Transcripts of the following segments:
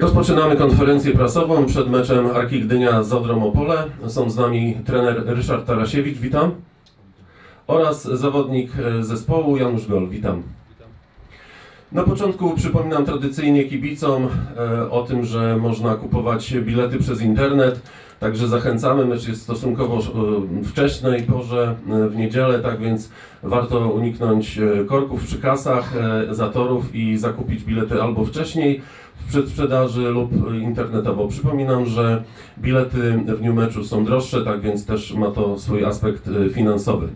Rozpoczynamy konferencję prasową przed meczem Arki Gdynia z Odrą Opole. Są z nami trener Ryszard Tarasiewicz, witam. Oraz zawodnik e, zespołu Janusz Gol, witam. Na początku przypominam tradycyjnie kibicom e, o tym, że można kupować bilety przez internet. Także zachęcamy, mecz jest stosunkowo e, wcześniej porze w niedzielę, tak więc warto uniknąć korków przy kasach, zatorów i zakupić bilety albo wcześniej przedsprzedaży lub internetowo. Przypominam, że bilety w dniu meczu są droższe, tak więc też ma to swój aspekt e, finansowy.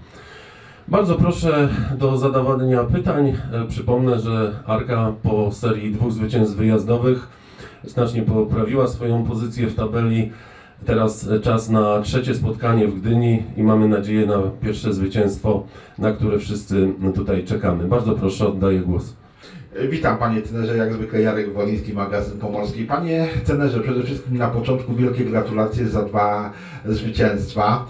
Bardzo proszę do zadawania pytań. E, Przypomnę, że Arka po serii dwóch zwycięstw wyjazdowych znacznie poprawiła swoją pozycję w tabeli. Teraz e, czas na trzecie spotkanie w Gdyni i mamy nadzieję na pierwsze zwycięstwo, na które wszyscy tutaj czekamy. Bardzo proszę, oddaję głos. Witam panie trenerze, jak zwykle Jarek Woliński, magazyn Pomorski. Panie trenerze, przede wszystkim na początku wielkie gratulacje za dwa zwycięstwa.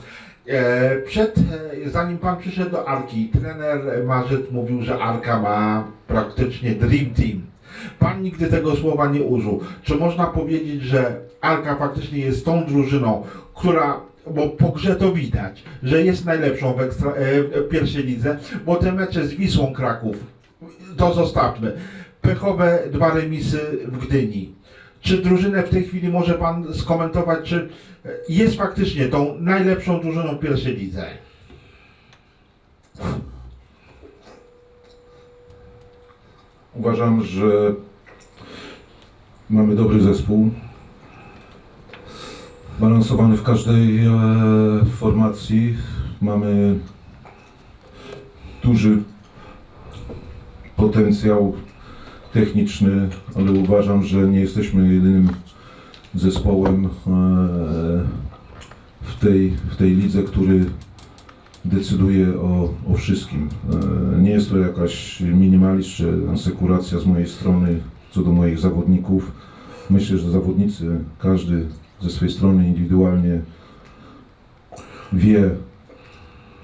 E, Przed, e, zanim pan przyszedł do Arki, trener Marzyt mówił, że Arka ma praktycznie dream team. Pan nigdy tego słowa nie użył. Czy można powiedzieć, że Arka faktycznie jest tą drużyną, która bo po grze to widać, że jest najlepszą w, ekstra, e, w pierwszej lidze, bo te mecze z Wisłą Kraków, to zostawmy. Pechowe dwa remisy w Gdyni. Czy drużynę w tej chwili może Pan skomentować, czy jest faktycznie tą najlepszą drużyną w pierwszej lidze? Uważam, że mamy dobry zespół. Balansowany w każdej e, formacji. Mamy duży potencjał techniczny, ale uważam, że nie jesteśmy jedynym zespołem e, w tej, w tej lidze, który decyduje o, o wszystkim. E, Nie jest to jakaś minimalizm czy z mojej strony co do moich zawodników. Myślę, że zawodnicy, każdy ze swojej strony indywidualnie wie,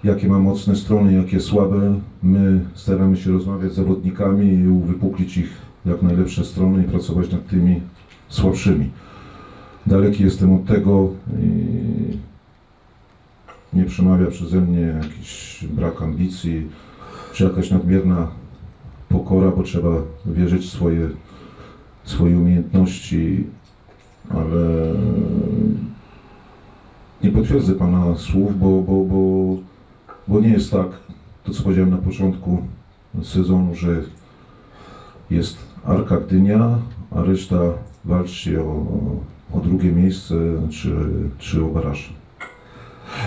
jakie ma mocne strony, jakie słabe. My staramy się rozmawiać z zawodnikami i uwypuklić ich jak najlepsze strony i pracować nad tymi słabszymi. Daleki jestem od tego nie przemawia przeze mnie jakiś brak ambicji, czy jakaś nadmierna pokora, bo trzeba wierzyć w swoje, swoje umiejętności, ale nie potwierdzę Pana słów, bo, bo, bo, bo nie jest tak, to co powiedziałem na początku sezonu, że jest Arka Gdynia, a reszta walczy o, o drugie miejsce czy, czy o baraż.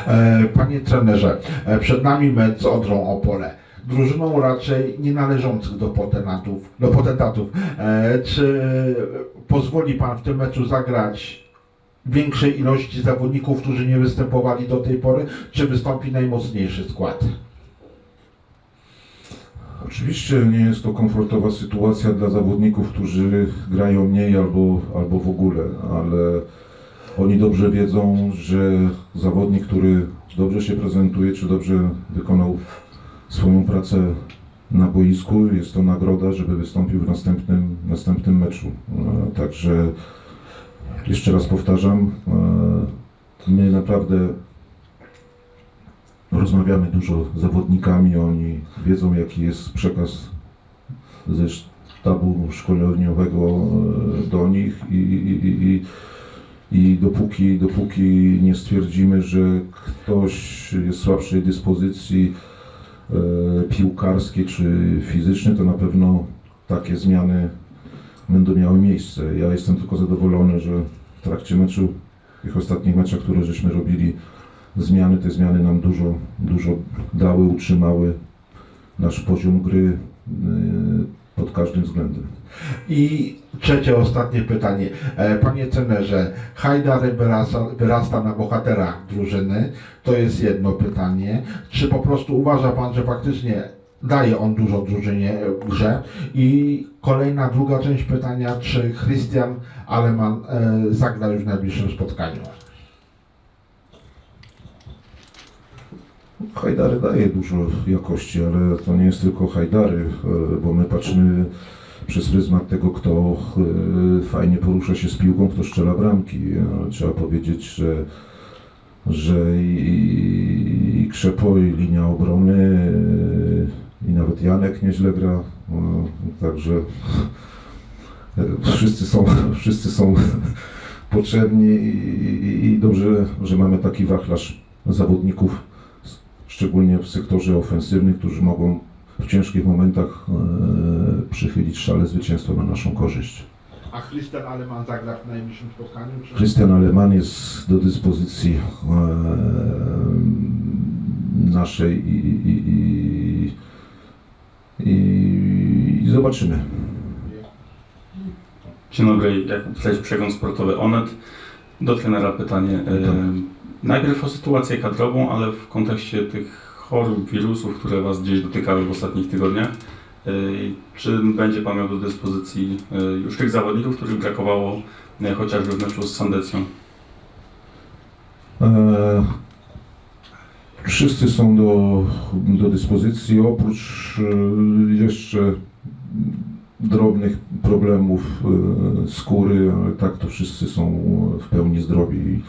E, Panie trenerze, e, przed nami mecz z Odrą Opole. Drużyną raczej nie należących do potentatów. Do potentatów. E, Czy pozwoli Pan w tym meczu zagrać większej ilości zawodników, którzy nie występowali do tej pory, czy wystąpi najmocniejszy skład? Oczywiście nie jest to komfortowa sytuacja dla zawodników, którzy grają mniej albo, albo w ogóle, ale oni dobrze wiedzą, że zawodnik, który dobrze się prezentuje, czy dobrze wykonał swoją pracę na boisku, jest to nagroda, żeby wystąpił w następnym, następnym meczu. E, Także jeszcze raz powtarzam, e, my naprawdę Rozmawiamy dużo z zawodnikami, oni wiedzą jaki jest przekaz ze sztabu szkoleniowego e, do nich i, i, i, i dopóki, dopóki nie stwierdzimy, że ktoś jest słabszej dyspozycji e, piłkarskiej czy fizycznej, to na pewno takie zmiany będą miały miejsce. Ja jestem tylko zadowolony, że w trakcie meczu, tych ostatnich meczach, które żeśmy robili, zmiany, te zmiany nam dużo, dużo dały, utrzymały nasz poziom gry yy, pod każdym względem. I trzecie, ostatnie pytanie. E, Panie trenerze, Hajdar wyrasta, wyrasta na bohatera drużyny. To jest jedno pytanie. Czy po prostu uważa Pan, że faktycznie daje on dużo drużynie grze? I kolejna, druga część pytania, czy Christian Aleman e, zagra już w najbliższym spotkaniu? Hajdary daje dużo jakości, ale to nie jest tylko Hajdary, e, bo my patrzymy przez pryzmat tego, kto e, fajnie porusza się z piłką, kto strzela bramki. Trzeba powiedzieć, że, że i, i Krzepo, i linia obrony, i nawet Janek nieźle gra. E, Także e, wszyscy są, wszyscy są potrzebni i, dobrze, że mamy taki wachlarz zawodników, szczególnie w sektorze ofensywnym, którzy mogą w ciężkich momentach e, przychylić szale zwycięstwa na naszą korzyść. A Christian Aleman zagra w najbliższym spotkaniu? Czy... Christian Aleman jest do dyspozycji e, naszej i, i, i, zobaczymy. Dzień dobry, Jakub Pleś, Przegląd Sportowy Onet. Do trenera pytanie. Witam. najpierw o sytuację kadrową, ale w kontekście tych chorób, wirusów, które Was gdzieś dotykały w ostatnich tygodniach. E, czy będzie Pan miał do dyspozycji e, już tych zawodników, których brakowało e, chociażby w meczu z Sandecją? E, Wszyscy są do, do dyspozycji, oprócz jeszcze drobnych problemów e, skóry, ale tak to wszyscy są w pełni zdrowi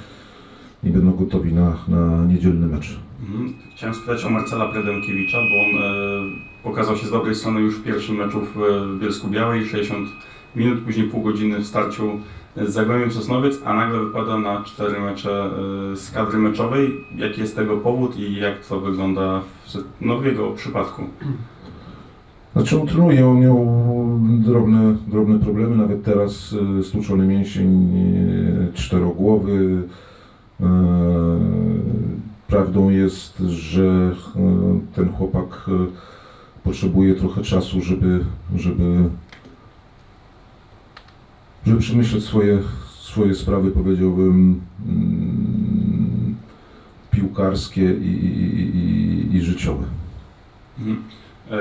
i, będą gotowi na, na niedzielny mecz. Mhm. Chciałem spytać o Marcela Predemkiewicza, bo on e, pokazał się z dobrej strony już w pierwszym meczu w Bielsku Białej, 60 minut, później pół godziny w starciu z Zagłębiem Sosnowiec, a nagle wypada na cztery mecze e, z kadry meczowej. Jaki jest tego powód i jak to wygląda w, no, w jego przypadku? Znaczy on miał drobne, drobne problemy, nawet teraz e, stłuczony mięsień e, czterogłowy. E, Prawdą jest, że ten chłopak potrzebuje trochę czasu, żeby, żeby, żeby przemyśleć swoje, swoje sprawy, powiedziałbym, mm, piłkarskie i, i, i, i życiowe. Mhm. E,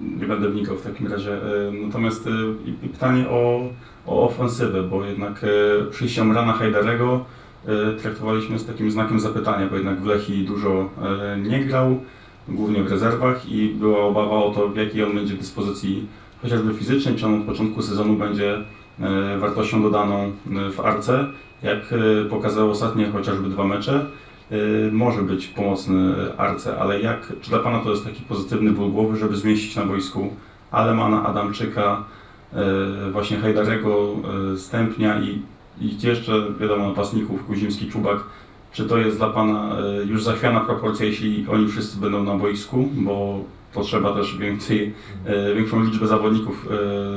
Nie będę wnikał w takim razie. E, Natomiast e, pytanie o, o ofensywę, bo jednak e, przyjściem Rana Hajdarego traktowaliśmy z takim znakiem zapytania, bo jednak w Lechii dużo nie grał, głównie w rezerwach i była obawa o to, w jakiej on będzie dyspozycji chociażby fizycznej, czy on od początku sezonu będzie wartością dodaną w Arce. Jak pokazały ostatnie chociażby dwa mecze, może być pomocny Arce, ale jak, czy dla Pana to jest taki pozytywny ból głowy, żeby zmieścić na boisku Alemana, Adamczyka, y, właśnie Hajdarego, y, Stępnia i, i jeszcze wiadomo napastników Kuzimski, Czubak, czy to jest dla Pana y, już zachwiana proporcja, jeśli oni wszyscy będą na boisku, bo potrzeba też więcej, y, większą liczbę zawodników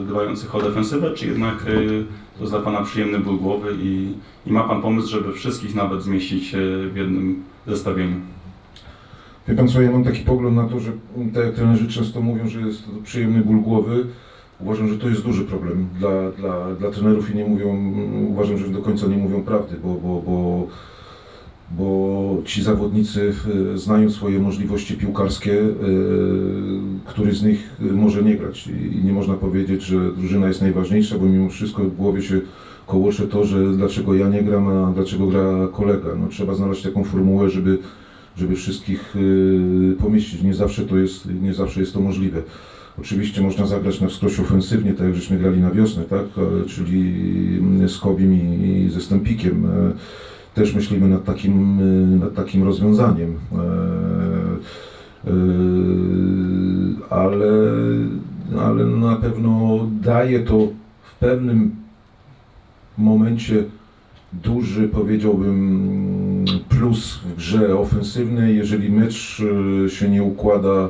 y, dbających o defensywę, czy jednak y, to jest dla Pana przyjemny ból głowy i, i ma Pan pomysł, żeby wszystkich nawet zmieścić e, w jednym zestawieniu. Wie pan co, ja mam taki pogląd na to, że tak jak trenerzy często mówią, że jest to przyjemny ból głowy. Uważam, że to jest duży problem dla, dla, dla trenerów i nie mówią, uważam, że do końca nie mówią prawdy, bo, bo, bo, bo ci zawodnicy e, znają swoje możliwości piłkarskie, e, który z nich może nie grać i nie można powiedzieć, że drużyna jest najważniejsza, bo mimo wszystko w głowie się kołosze to, że dlaczego ja nie gram, a dlaczego gra kolega. No, trzeba znaleźć taką formułę, żeby żeby wszystkich pomieścić. Nie zawsze to jest, nie zawsze jest to możliwe. Oczywiście można zagrać na wskroś ofensywnie, tak jak żeśmy grali na wiosnę, tak? E, czyli mm, z Kobim i ze Stępikiem. Też myślimy nad takim, y, nad takim rozwiązaniem. E, e, Ale, ale na pewno daje to w pewnym momencie duży, powiedziałbym, plus w grze ofensywnej, jeżeli mecz y, się nie układa,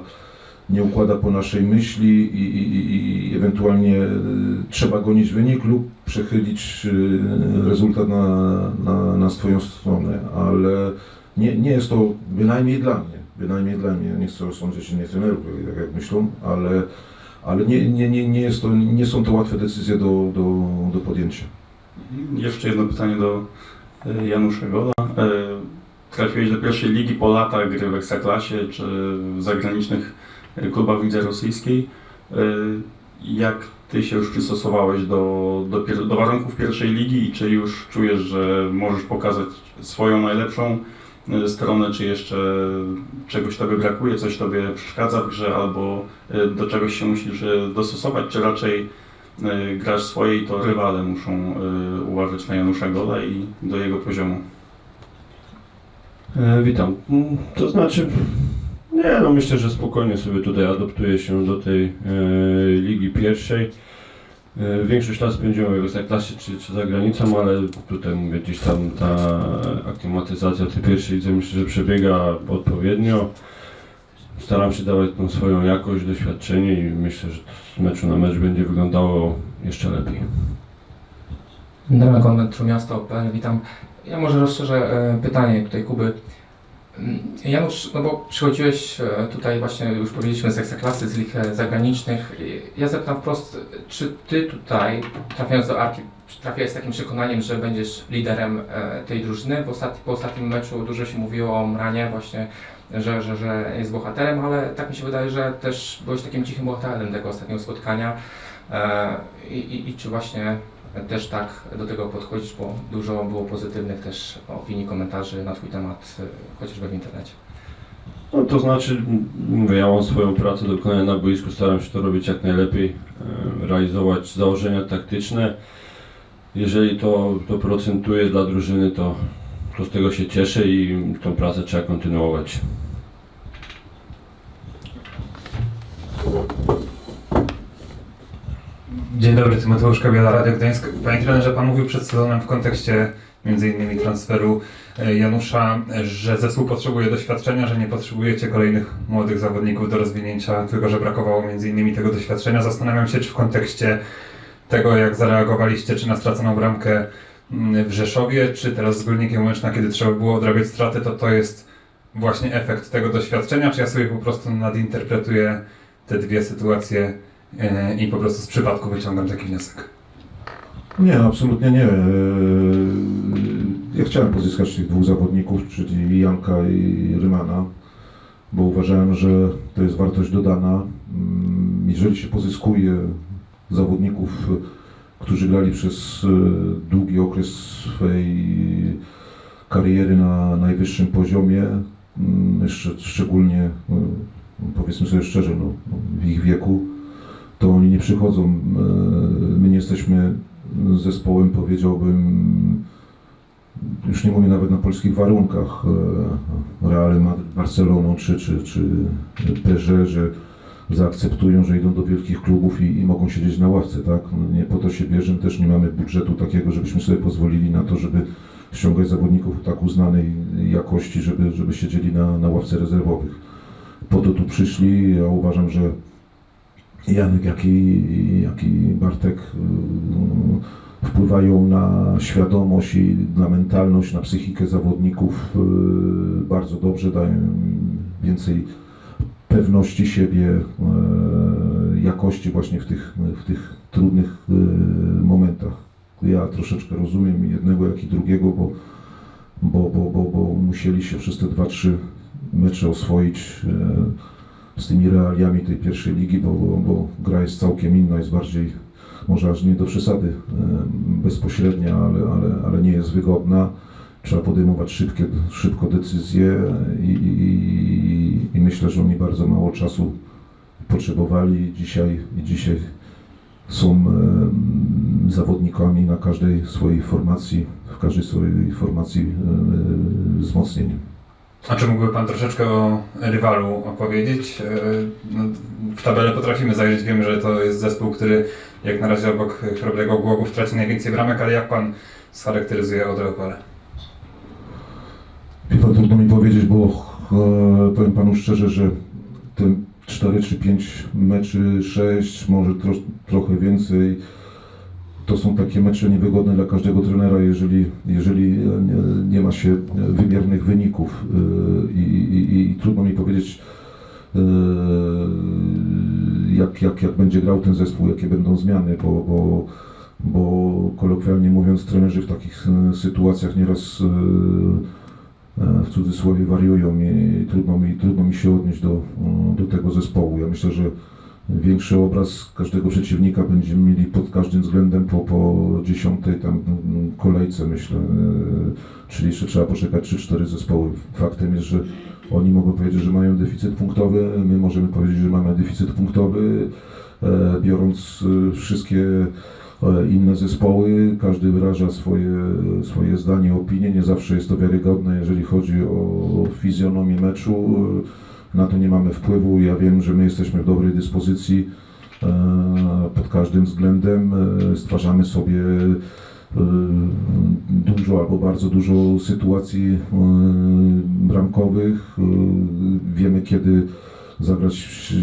nie układa po naszej myśli i, i, i- ewentualnie y, trzeba gonić wynik lub przechylić y, rezultat na, na, na swoją stronę, ale nie, nie jest to bynajmniej dla mnie, bynajmniej dla mnie, nie chcę osądzić innych trenerów, tak jak myślą, ale, ale nie, nie, nie, nie, jest to, nie są to łatwe decyzje do, do, do podjęcia. Jeszcze jedno pytanie do e, Janusza Gola. E, Trafiłeś do pierwszej ligi po latach gry w Ekstraklasie czy w zagranicznych e, lidze rosyjskiej. E, Jak Ty się już przystosowałeś do, do, do warunków pierwszej ligi i czy już czujesz, że możesz pokazać swoją najlepszą e, stronę, czy jeszcze czegoś Tobie brakuje, coś Tobie przeszkadza w grze, albo e, do czegoś się musisz dostosować, czy raczej grasz swoje i to rywale muszą uważać na Janusza Gola i do jego poziomu? E, Witam. Mm, To znaczy, nie no myślę, że spokojnie sobie tutaj adoptuję się do tej e, ligi pierwszej. E, większość lat spędziłem w Ekstraklasie czy, czy za granicą, ale tutaj mówię, gdzieś tam ta aklimatyzacja tej pierwszej lidze myślę, że przebiega odpowiednio. Staram się dawać tą swoją jakość, doświadczenie i myślę, że z meczu na mecz będzie wyglądało jeszcze lepiej. Damian Konwent, Trójmiasto.pl, witam. Ja może rozszerzę e, pytanie tutaj Kuby. Mm, Janusz, no bo przychodziłeś e, tutaj właśnie, już powiedzieliśmy z Ekstraklasy, z lig e, zagranicznych. Ja zapytam wprost, czy Ty tutaj, trafiając do Arki, trafiałeś z takim przekonaniem, że będziesz liderem e, tej drużyny? W po ostatnim meczu dużo się mówiło o Mranie właśnie, że, że, że jest bohaterem, ale tak mi się wydaje, że też byłeś takim cichym bohaterem tego ostatniego spotkania. E, I, i, i czy właśnie też tak do tego podchodzisz, bo dużo było pozytywnych też opinii, komentarzy na Twój temat, y, chociażby w internecie. No to znaczy, mówię, ja mam swoją pracę do wykonania na boisku, staram się to robić jak najlepiej, e, realizować założenia taktyczne. Jeżeli to, to procentuje dla drużyny, to, to z tego się cieszę i tą pracę trzeba kontynuować. Dzień dobry, Tymoteusz Kabiela, Radio Gdańsk. Panie trenerze, Pan mówił przed sezonem w kontekście m.in. transferu e, Janusza, e, że zespół potrzebuje doświadczenia, że nie potrzebujecie kolejnych młodych zawodników do rozwinięcia, tylko że brakowało m.in. tego doświadczenia. Zastanawiam się, czy w kontekście tego, jak zareagowaliście, czy na straconą bramkę mm, w Rzeszowie, czy teraz z Górnikiem Łęczna, kiedy trzeba było odrabiać straty, to to jest właśnie efekt tego doświadczenia, czy ja sobie po prostu nadinterpretuję te dwie sytuacje i po prostu z przypadku wyciągam taki wniosek. Nie, absolutnie nie. Eee, Ja chciałem pozyskać tych dwóch zawodników, czyli Janka i Rymana, bo uważałem, że to jest wartość dodana. Mm, Jeżeli się pozyskuje zawodników, którzy grali przez e, długi okres swojej kariery na najwyższym poziomie, mm, szczególnie, e, powiedzmy sobie szczerze, no, w ich wieku, to oni nie przychodzą. e, My nie jesteśmy zespołem, powiedziałbym, już nie mówię nawet na polskich warunkach, e, Real Madrid, Barceloną czy, czy, czy PSG, że zaakceptują, że idą do wielkich klubów i, i mogą siedzieć na ławce, tak? No Nie po to się bierze, też nie mamy budżetu takiego, żebyśmy sobie pozwolili na to, żeby ściągać zawodników tak uznanej jakości, żeby, żeby siedzieli na, na ławce rezerwowych. Po to tu przyszli, ja uważam, że Janek, jak i, jak i Bartek y, wpływają na świadomość i na mentalność, na psychikę zawodników y, bardzo dobrze, dają więcej pewności siebie, y, jakości właśnie w tych, w tych trudnych momentach. Ja troszeczkę rozumiem jednego, jak i drugiego, bo, bo, bo, bo, bo musieli się przez te dwa, trzy mecze oswoić z tymi realiami tej pierwszej ligi, bo, bo, bo gra jest całkiem inna, jest bardziej, może aż nie do przesady, bezpośrednia, ale, ale, ale nie jest wygodna. Trzeba podejmować szybkie, szybko decyzje i, i, i- myślę, że oni bardzo mało czasu potrzebowali dzisiaj, i dzisiaj są zawodnikami na każdej swojej formacji, w każdej swojej formacji wzmocnieniem. A czy mógłby Pan troszeczkę o rywalu opowiedzieć? E, No, w tabelę potrafimy zajrzeć, wiemy, że to jest zespół, który jak na razie obok Chrobrego Głogów traci najwięcej bramek, ale jak Pan scharakteryzuje Odrę Opole? Pan, trudno mi powiedzieć, bo e, powiem panu szczerze, że te 4 czy 5 meczy, 6, może tro, trochę więcej, to są takie mecze niewygodne dla każdego trenera, jeżeli, jeżeli e, nie, ma się wymiernych wyników E, i, i, i, trudno mi powiedzieć, e, jak, jak, jak będzie grał ten zespół, jakie będą zmiany, bo, bo, bo kolokwialnie mówiąc, trenerzy w takich e, sytuacjach nieraz e, e, w cudzysłowie wariują i trudno mi, trudno mi się odnieść do, do tego zespołu. Ja myślę, że większy obraz każdego przeciwnika będziemy mieli pod każdym względem po, po dziesiątej tam mm, kolejce, myślę. E, Czyli jeszcze trzeba poczekać 3-4 zespoły. Faktem jest, że oni mogą powiedzieć, że mają deficyt punktowy, my możemy powiedzieć, że mamy deficyt punktowy, e, biorąc e, wszystkie inne zespoły, każdy wyraża swoje, swoje zdanie, opinię, nie zawsze jest to wiarygodne, jeżeli chodzi o fizjonomię meczu, na to nie mamy wpływu, ja wiem, że my jesteśmy w dobrej dyspozycji e, pod każdym względem, e, stwarzamy sobie e, dużo albo bardzo dużo sytuacji bramkowych, wiemy kiedy zagrać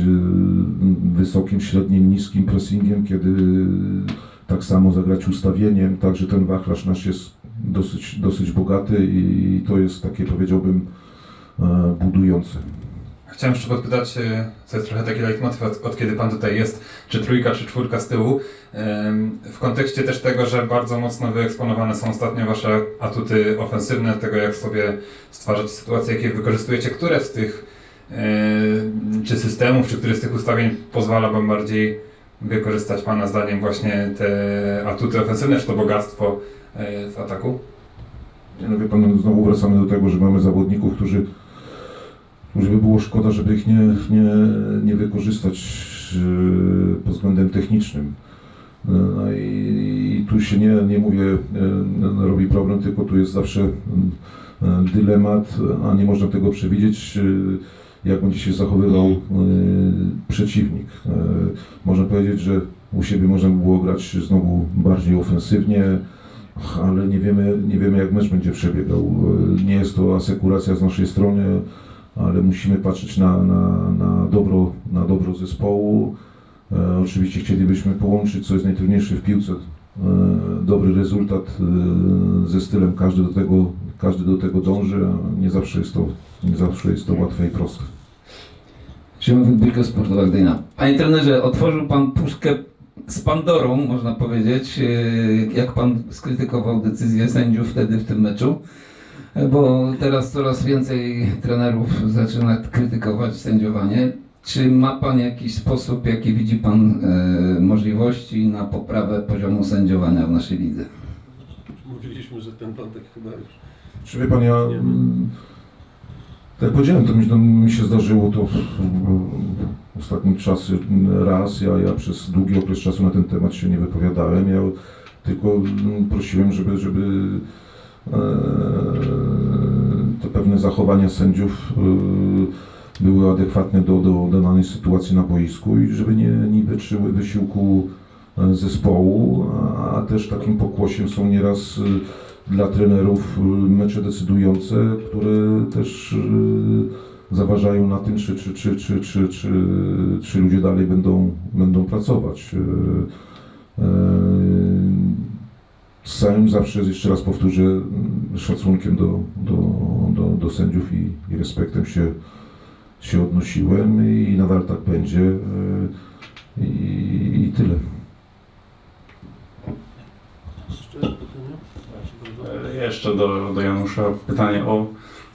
wysokim, średnim, niskim pressingiem, kiedy tak samo zagrać ustawieniem, także ten wachlarz nasz jest dosyć, dosyć bogaty i to jest takie powiedziałbym budujące. Chciałem jeszcze podpytać, e, co jest trochę taki leitmotiv od, od kiedy Pan tutaj jest, czy trójka, czy czwórka z tyłu, w kontekście też tego, że bardzo mocno wyeksponowane są ostatnio Wasze atuty ofensywne, tego jak sobie stwarzać sytuacje, jakie wykorzystujecie, które z tych czy systemów, czy które z tych ustawień pozwala Wam bardziej wykorzystać Pana zdaniem właśnie te atuty ofensywne, czy to bogactwo e, w ataku? No wie pan, no znowu wracamy do tego, że mamy zawodników, którzy, którzy by było szkoda, żeby ich nie, nie, nie wykorzystać e, pod względem technicznym. No i, i tu się nie, nie mówię, e, robi problem, tylko tu jest zawsze dylemat, a nie można tego przewidzieć, jak będzie się zachowywał przeciwnik. Można powiedzieć, że u siebie można by było grać znowu bardziej ofensywnie, ale nie wiemy, nie wiemy jak mecz będzie przebiegał. Nie jest to asekuracja z naszej strony, ale musimy patrzeć na, na, na, dobro, na dobro zespołu. E, oczywiście chcielibyśmy połączyć, co jest najtrudniejsze w piłce, e, dobry rezultat e, ze stylem. Każdy do tego, każdy do tego dąży, a nie zawsze jest to, nie zawsze jest to łatwe i proste. Szymon Wybiko, Sportowa Gdynia. Panie trenerze, otworzył Pan puszkę z Pandorą, można powiedzieć, yy, jak Pan skrytykował decyzję sędziów wtedy w tym meczu, bo teraz coraz więcej trenerów zaczyna krytykować sędziowanie. Czy ma Pan jakiś sposób, jaki widzi Pan yy, możliwości na poprawę poziomu sędziowania w naszej lidze? Mówiliśmy, że ten wątek chyba już. Czy wie pan, ja. Tak jak powiedziałem, to mi, to mi się zdarzyło to w, w ostatnim czasie raz. Ja, ja przez długi okres czasu na ten temat się nie wypowiadałem. Ja tylko mm, prosiłem, żeby, żeby e, te pewne zachowania sędziów e, były adekwatne do, do, do danej sytuacji na boisku i żeby nie niweczyły wysiłku e, zespołu, a też takim pokłosiem są nieraz e, dla trenerów mecze decydujące, które też zaważają na tym, czy, czy, czy, czy, czy, czy, czy ludzie dalej będą, będą pracować. Z całym zawsze, jeszcze raz powtórzę, y, szacunkiem do, do, do, do sędziów i, i respektem się, się odnosiłem i nadal tak będzie. y, I, i tyle. E, Jeszcze do, do Janusza pytanie o,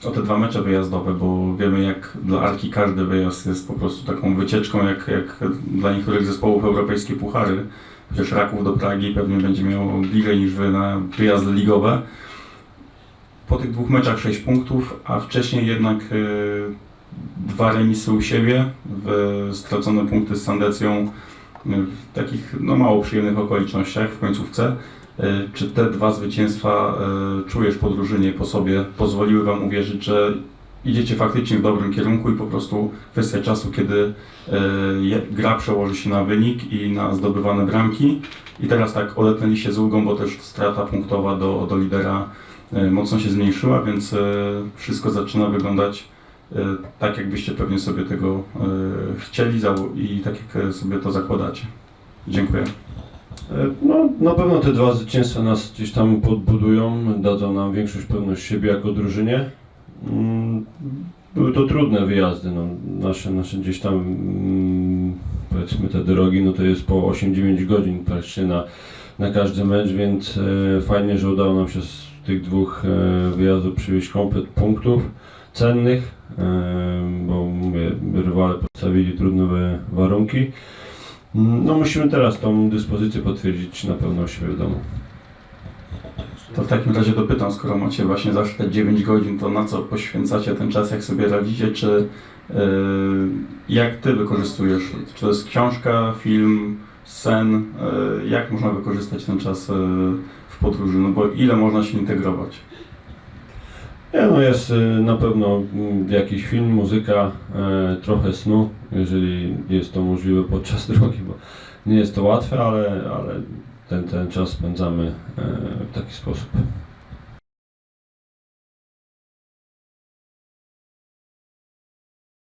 o te dwa mecze wyjazdowe, bo wiemy jak dla Arki każdy wyjazd jest po prostu taką wycieczką, jak, jak dla niektórych zespołów europejskie puchary. Chociaż Raków do Pragi pewnie będzie miał bliżej niż wy na wyjazdy ligowe. Po tych dwóch meczach 6 punktów, a wcześniej jednak e, dwa remisy u siebie, stracone punkty z Sandecją e, w takich no, mało przyjemnych okolicznościach w końcówce. E, Czy te dwa zwycięstwa czujesz po drużynie, po sobie, pozwoliły Wam uwierzyć, że idziecie faktycznie w dobrym kierunku i po prostu kwestia czasu, kiedy je- gra przełoży się na wynik i na zdobywane bramki. I teraz tak odetnęliście z ulgą, bo też strata punktowa do, do lidera e, mocno się zmniejszyła, więc e, wszystko zaczyna wyglądać e, tak, jakbyście pewnie sobie tego e, chcieli i tak, jak sobie to zakładacie. Dziękuję. No, na pewno te dwa zwycięstwa nas gdzieś tam podbudują, dadzą nam większość pewność siebie jako drużynie. Mm, Były to trudne wyjazdy, no, nasze, nasze gdzieś tam, mm, powiedzmy te drogi, no to jest po 8-9 godzin praktycznie na, na każdy mecz, więc e, fajnie, że udało nam się z tych dwóch e, wyjazdów przywieźć komplet punktów cennych, e, bo mówię, rywale postawili trudne wa- warunki. Mm, No musimy teraz tą dyspozycję potwierdzić na pewno u siebie w domu. To w takim razie dopytam, skoro macie właśnie zawsze te 9 godzin, to na co poświęcacie ten czas, jak sobie radzicie, czy yy, jak ty wykorzystujesz? Czy to jest książka, film, sen? Yy, jak można wykorzystać ten czas yy, w podróży? No bo ile można się integrować? Nie, no jest na pewno mm, jakiś film, muzyka, trochę snu, jeżeli jest to możliwe podczas drogi, bo nie jest to łatwe, ale, ale ten, ten czas spędzamy e, w taki sposób.